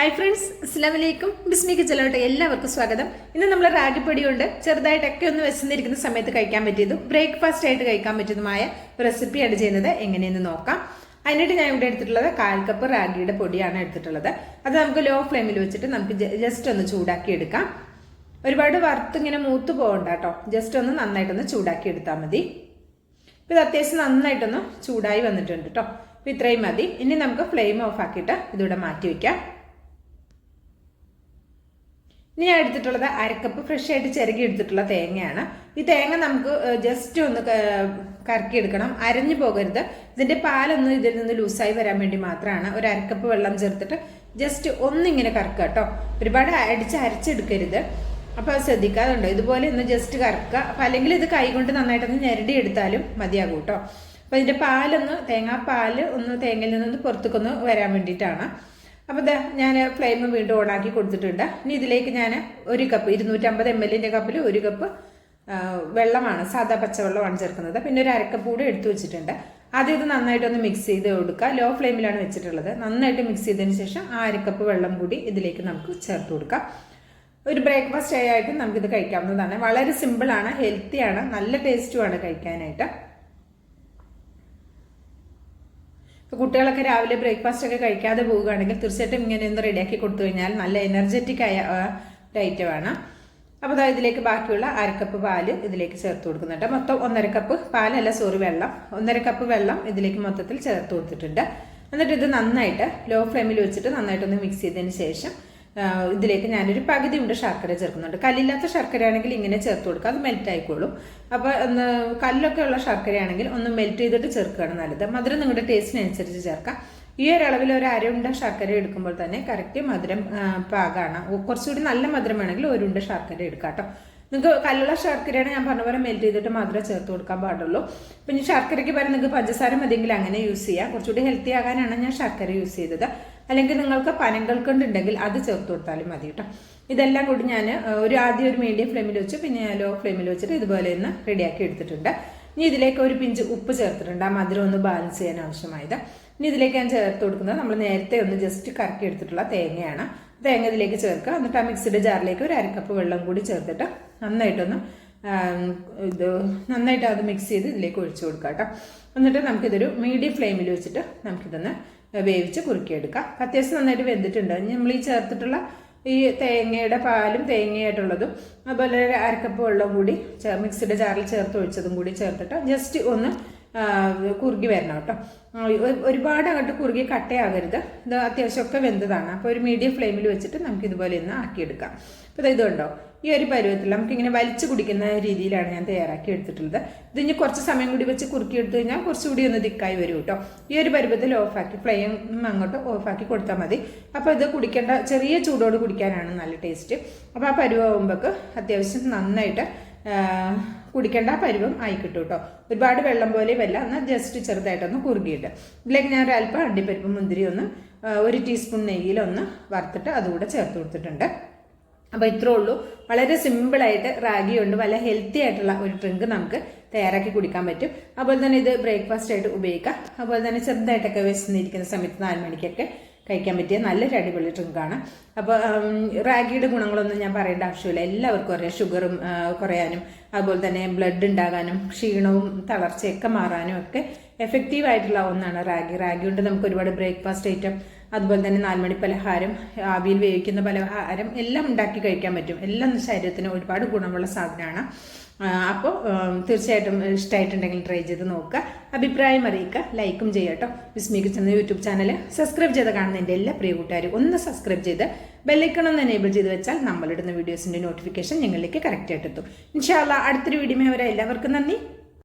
Hi friends അസ്സാം വലൈക്കും ബിസ്മി കിച്ചലോട്ട് എല്ലാവർക്കും സ്വാഗതം. ഇന്ന് നമ്മൾ റാഗിപ്പൊടി കൊണ്ട് ചെറുതായിട്ടൊക്കെ ഒന്ന് വിശന്നിരിക്കുന്ന സമയത്ത് കഴിക്കാൻ പറ്റിയതും ബ്രേക്ക്ഫാസ്റ്റ് ആയിട്ട് കഴിക്കാൻ പറ്റിയതുമായ റെസിപ്പിയാണ് ചെയ്യുന്നത്. എങ്ങനെയെന്ന് നോക്കാം. അതിനായിട്ട് ഞാൻ ഇവിടെ എടുത്തിട്ടുള്ളത് കാൽ കപ്പ് റാഗിയുടെ പൊടിയാണ് എടുത്തിട്ടുള്ളത്. അത് നമുക്ക് ലോ ഫ്ലെയിമിൽ വെച്ചിട്ട് നമുക്ക് ജസ്റ്റ് ഒന്ന് ചൂടാക്കി എടുക്കാം. ഒരുപാട് വറുത്ത് ഇങ്ങനെ മൂത്ത് പോകണ്ട കേട്ടോ. ജസ്റ്റ് ഒന്ന് നന്നായിട്ടൊന്ന് ചൂടാക്കി എടുത്താൽ മതി. ഇപ്പം ഇത് അത്യാവശ്യം നന്നായിട്ടൊന്ന് ചൂടായി വന്നിട്ടുണ്ട് കേട്ടോ. അപ്പം ഇത്രയും മതി. ഇനി നമുക്ക് ഫ്ലെയിം ഓഫ് ആക്കിയിട്ട് ഇതിവിടെ മാറ്റി വയ്ക്കാം ഇനി ഞാൻ എടുത്തിട്ടുള്ളത് അരക്കപ്പ് ഫ്രഷ് ആയിട്ട് ചിരകി എടുത്തിട്ടുള്ള തേങ്ങയാണ്. ഈ തേങ്ങ നമുക്ക് ജസ്റ്റ് ഒന്ന് കറക്കി എടുക്കണം അരഞ്ഞു പോകരുത്. ഇതിന്റെ പാലൊന്ന് ഇതിൽ നിന്ന് ലൂസായി വരാൻ വേണ്ടി മാത്രമാണ്. ഒരു അരക്കപ്പ് വെള്ളം ചേർത്തിട്ട് ജസ്റ്റ് ഒന്നിങ്ങനെ കറക്കുക കേട്ടോ. ഒരുപാട് അടിച്ച് അരച്ചെടുക്കരുത്. അപ്പോൾ അത് ശ്രദ്ധിക്കാതുണ്ടോ ഇതുപോലെ ഒന്ന് ജസ്റ്റ് കറക്കുക. അപ്പം അല്ലെങ്കിൽ ഇത് കൈകൊണ്ട് നന്നായിട്ടൊന്ന് ഞെരടി എടുത്താലും മതിയാകും കേട്ടോ. അപ്പം ഇതിന്റെ പാലൊന്ന് തേങ്ങാപ്പാൽ ഒന്ന് തേങ്ങയിൽ നിന്നൊന്ന് പുറത്തേക്കൊന്ന് വരാൻ വേണ്ടിയിട്ടാണ്. അപ്പോൾ ഇതാ ഞാൻ ഫ്ലെയിം വീണ്ടും ഓണാക്കി കൊടുത്തിട്ടുണ്ട്. ഇനി ഇതിലേക്ക് ഞാൻ ഒരു കപ്പ് ഇരുന്നൂറ്റമ്പത് എം എല്ലിന്റെ കപ്പിൽ ഒരു കപ്പ് വെള്ളമാണ് സാധാ പച്ചവെള്ളമാണ് ചേർക്കുന്നത്. പിന്നെ ഒരു അരക്കപ്പ് കൂടി എടുത്തു വെച്ചിട്ടുണ്ട്. ആദ്യം ഇത് നന്നായിട്ടൊന്ന് മിക്സ് ചെയ്ത് കൊടുക്കുക. ലോ ഫ്ലെയിമിലാണ് വെച്ചിട്ടുള്ളത്. നന്നായിട്ട് മിക്സ് ചെയ്തതിന് ശേഷം ആ അരക്കപ്പ് വെള്ളം കൂടി ഇതിലേക്ക് നമുക്ക് ചേർത്ത് കൊടുക്കാം. ഒരു ബ്രേക്ക്ഫാസ്റ്റ് ആയിട്ട് നമുക്കിത് കഴിക്കാവുന്നതാണ്. വളരെ സിമ്പിളാണ് ഹെൽത്തിയാണ് നല്ല ടേസ്റ്റുമാണ് കഴിക്കാനായിട്ട്. ഇപ്പോൾ കുട്ടികളൊക്കെ രാവിലെ ബ്രേക്ക്ഫാസ്റ്റ് ഒക്കെ കഴിക്കാതെ പോവുകയാണെങ്കിൽ തീർച്ചയായിട്ടും ഇങ്ങനെ ഒന്ന് റെഡിയാക്കി കൊടുത്തു കഴിഞ്ഞാൽ നല്ല എനർജറ്റിക് ആയ ഒരു ഐറ്റമാണ് അപ്പോൾ അതായത് ഇതിലേക്ക് ബാക്കിയുള്ള അരക്കപ്പ് പാൽ ഇതിലേക്ക് ചേർത്ത് കൊടുക്കുന്നുണ്ട് മൊത്തം ഒന്നര കപ്പ് പാലല്ല സോറി വെള്ളം. ഒന്നര കപ്പ് വെള്ളം ഇതിലേക്ക് മൊത്തത്തിൽ ചേർത്ത് കൊടുത്തിട്ടുണ്ട്. എന്നിട്ട് ഇത് നന്നായിട്ട് ലോ ഫ്ലെയിമിൽ വെച്ചിട്ട് നന്നായിട്ടൊന്ന് മിക്സ് ചെയ്തതിന് ശേഷം ഇതിലേക്ക് ഞാനൊരു പകുതി ഉണ്ട് ശർക്കര ചേർക്കുന്നുണ്ട്. കല്ലില്ലാത്ത ശർക്കര ആണെങ്കിൽ ഇങ്ങനെ ചേർത്ത് കൊടുക്കുക. അത് മെൽറ്റ് ആയിക്കോളും. അപ്പോൾ ഒന്ന് കല്ലൊക്കെ ഉള്ള ശർക്കര ആണെങ്കിൽ ഒന്ന് മെൽറ്റ് ചെയ്തിട്ട് ചേർക്കുകയാണ് നല്ലത്. മധുരം നിങ്ങളുടെ ടേസ്റ്റിനനുസരിച്ച് ചേർക്കാം. ഈ ഒരു അളവിൽ ഒരു അരയുണ്ട ശർക്കര എടുക്കുമ്പോൾ തന്നെ കറക്റ്റ് മധുരം പാകമാണ് കുറച്ചുകൂടി നല്ല മധുരം വേണമെങ്കിൽ ഒരുണ്ട ശർക്കര എടുക്കാം കേട്ടോ. നിങ്ങൾക്ക് കല്ലുള്ള ശർക്കരയാണ് ഞാൻ പറഞ്ഞ പോലെ മെൽറ്റ് ചെയ്തിട്ട് മാത്രമേ ചേർത്ത് കൊടുക്കാൻ പാടുള്ളൂ. പിന്നെ ശർക്കരയ്ക്ക് പകരം നിങ്ങൾക്ക് പഞ്ചസാര മതിയെങ്കിൽ അങ്ങനെ യൂസ് ചെയ്യാം. കുറച്ചുകൂടി ഹെൽത്തി ആകാനാണ് ഞാൻ ശർക്കര യൂസ് ചെയ്തത്. അല്ലെങ്കിൽ നിങ്ങൾക്ക് പനങ്കൾക്കുണ്ടെങ്കിൽ അത് ചേർത്ത് കൊടുത്താലും മതി കേട്ടോ. ഇതെല്ലാം കൂടി ഞാൻ ഒരു ആദ്യം ഒരു മീഡിയം ഫ്ലെയിമിൽ വെച്ച്. പിന്നെ ലോ ഫ്ലെയിമിൽ വെച്ചിട്ട് ഇതുപോലെ ഒന്ന് റെഡിയാക്കി എടുത്തിട്ടുണ്ട്. ഇനി ഇതിലേക്ക് ഒരു പിഞ്ച് ഉപ്പ് ചേർത്തിട്ടുണ്ട്. ആ മധുരം ഒന്ന് ബാലൻസ് ചെയ്യാൻ ആവശ്യമായത്. ഇനി ഇതിലേക്ക് ഞാൻ ചേർത്ത് കൊടുക്കുന്നത് നമ്മൾ നേരത്തെ ഒന്ന് ജസ്റ്റ് കറക്കി എടുത്തിട്ടുള്ള തേങ്ങയാണ്. തേങ്ങ ഇതിലേക്ക് ചേർക്കുക. എന്നിട്ട് ആ മിക്സിയുടെ ജാറിലേക്ക് ഒരു അരക്കപ്പ് വെള്ളം കൂടി ചേർത്തിട്ട് നന്നായിട്ടൊന്ന് ഇത് നന്നായിട്ട് അത് മിക്സ് ചെയ്ത് ഇതിലേക്ക് ഒഴിച്ചു കൊടുക്കുക കേട്ടോ. എന്നിട്ട് നമുക്കിതൊരു മീഡിയം ഫ്ലെയിമിൽ വെച്ചിട്ട് നമുക്കിതൊന്ന് വേവിച്ച് കുറുക്കിയെടുക്കാം. അത്യാവശ്യം നന്നായിട്ട് വെന്തിട്ടുണ്ട്. നമ്മൾ ഈ ചേർത്തിട്ടുള്ള ഈ തേങ്ങയുടെ പാലും തേങ്ങയായിട്ടുള്ളതും അതുപോലെ അരക്കപ്പ് വെള്ളം കൂടി മിക്സിയുടെ ജാറിൽ ചേർത്ത് ഒഴിച്ചതും കൂടി ചേർത്തിട്ട് ജസ്റ്റ് ഒന്ന് കുറുകി വരണം കേട്ടോ. ഒരുപാട് അങ്ങോട്ട് കുറുകി കട്ടയാകരുത് ഇത് അത്യാവശ്യമൊക്കെ വെന്തതാണ്. അപ്പോൾ ഒരു മീഡിയം ഫ്ലെയിമിൽ വെച്ചിട്ട് നമുക്ക് ഇതുപോലെ ഒന്ന് ആക്കിയെടുക്കാം. അപ്പോൾ ഇത് ഇതുണ്ടോ? ഈ ഒരു പരുവത്തിൽ നമുക്കിങ്ങനെ വലിച്ചു കുടിക്കുന്ന രീതിയിലാണ് ഞാൻ തയ്യാറാക്കി എടുത്തിട്ടുള്ളത്. ഇത് ഇനി കുറച്ച് സമയം കൂടി വെച്ച് കുറുക്കി എടുത്തു കഴിഞ്ഞാൽ കുറച്ചുകൂടി ഒന്ന് തിക്കായി വരും കേട്ടോ. ഈ ഒരു പരുവത്തിൽ ഓഫാക്കി ഫ്ലെയിം അങ്ങോട്ട് ഓഫാക്കി കൊടുത്താൽ മതി. അപ്പോൾ ഇത് കുടിക്കേണ്ട ചെറിയ ചൂടോട് കുടിക്കാനാണ് നല്ല ടേസ്റ്റ് അപ്പോൾ ആ പരുവാകുമ്പോൾക്ക് അത്യാവശ്യം നന്നായിട്ട് കുടിക്കേണ്ട പരുവം ആയി കിട്ടും കേട്ടോ ഒരുപാട് വെള്ളം പോലെ വല്ല എന്നാൽ ജസ്റ്റ് ചെറുതായിട്ടൊന്ന് കുറുകിയിട്ട്. ഇതിലേക്ക് ഞാൻ ഒരു അല്പം അണ്ടിപ്പരിപ്പ് മുന്തിരി ഒന്ന് ഒരു ടീസ്പൂൺ നെയ്യിലൊന്ന് വറുത്തിട്ട് അതുകൂടെ ചേർത്ത് കൊടുത്തിട്ടുണ്ട്. അപ്പോൾ ഇത്രേ ഉള്ളൂ. വളരെ സിമ്പിളായിട്ട് റാഗി കൊണ്ട് വളരെ ഹെൽത്തി ആയിട്ടുള്ള ഒരു ഡ്രിങ്ക് നമുക്ക് തയ്യാറാക്കി കുടിക്കാൻ പറ്റും. അതുപോലെ തന്നെ ഇത് ബ്രേക്ക്ഫാസ്റ്റ് ആയിട്ട് ഉപയോഗിക്കാം. അതുപോലെ തന്നെ ചെറുതായിട്ടൊക്കെ വിശന്നിരിക്കുന്ന സമയത്ത് നാല് മണിക്കൊക്കെ കഴിക്കാൻ പറ്റിയ നല്ലൊരു അടിപൊളി ഡ്രിങ്കാണ് അപ്പോൾ റാഗിയുടെ ഗുണങ്ങളൊന്നും ഞാൻ പറയേണ്ട ആവശ്യമില്ല. എല്ലാവർക്കും അറിയാം ഷുഗറും കുറയാനും അതുപോലെ തന്നെ ബ്ലഡ് ഉണ്ടാകാനും ക്ഷീണവും തളർച്ചയൊക്കെ മാറാനും ഒക്കെ എഫക്റ്റീവ് ആയിട്ടുള്ള ഒന്നാണ് റാഗി. റാഗി കൊണ്ട് നമുക്ക് ഒരുപാട് ബ്രേക്ക്ഫാസ്റ്റ് ഐറ്റം അതുപോലെ തന്നെ നാലുമണി പലഹാരം ആവിയിൽ വേവിക്കുന്ന പലഹാരം എല്ലാം ഉണ്ടാക്കി കഴിക്കാൻ പറ്റും. എല്ലാം ശരീരത്തിന് ഒരുപാട് ഗുണമുള്ള സാധനമാണ്. അപ്പോൾ തീർച്ചയായിട്ടും ഇഷ്ടമായിട്ടുണ്ടെങ്കിൽ ട്രൈ ചെയ്ത് നോക്കുക. അഭിപ്രായം അറിയിക്കുക. ലൈക്കും ചെയ്യുക കേട്ടോ വിസ്മി യൂട്യൂബ് ചാനൽ സബ്സ്ക്രൈബ് ചെയ്ത് കാണുന്ന എന്റെ എല്ലാ പ്രിയ കൂട്ടുകാരും ഒന്ന് സബ്സ്ക്രൈബ് ചെയ്ത് ബെല്ലൈക്കൺ ഒന്ന് എനേബിൾ ചെയ്ത് വെച്ചാൽ നമ്മളിടുന്ന വീഡിയോസിന്റെ നോട്ടിഫിക്കേഷൻ ഞങ്ങളിലേക്ക് കറക്റ്റായിട്ട് എത്തും. ഇൻഷാല്ല അടുത്തൊരു വീഡിയോ വരെ. എല്ലാവർക്കും നന്ദി.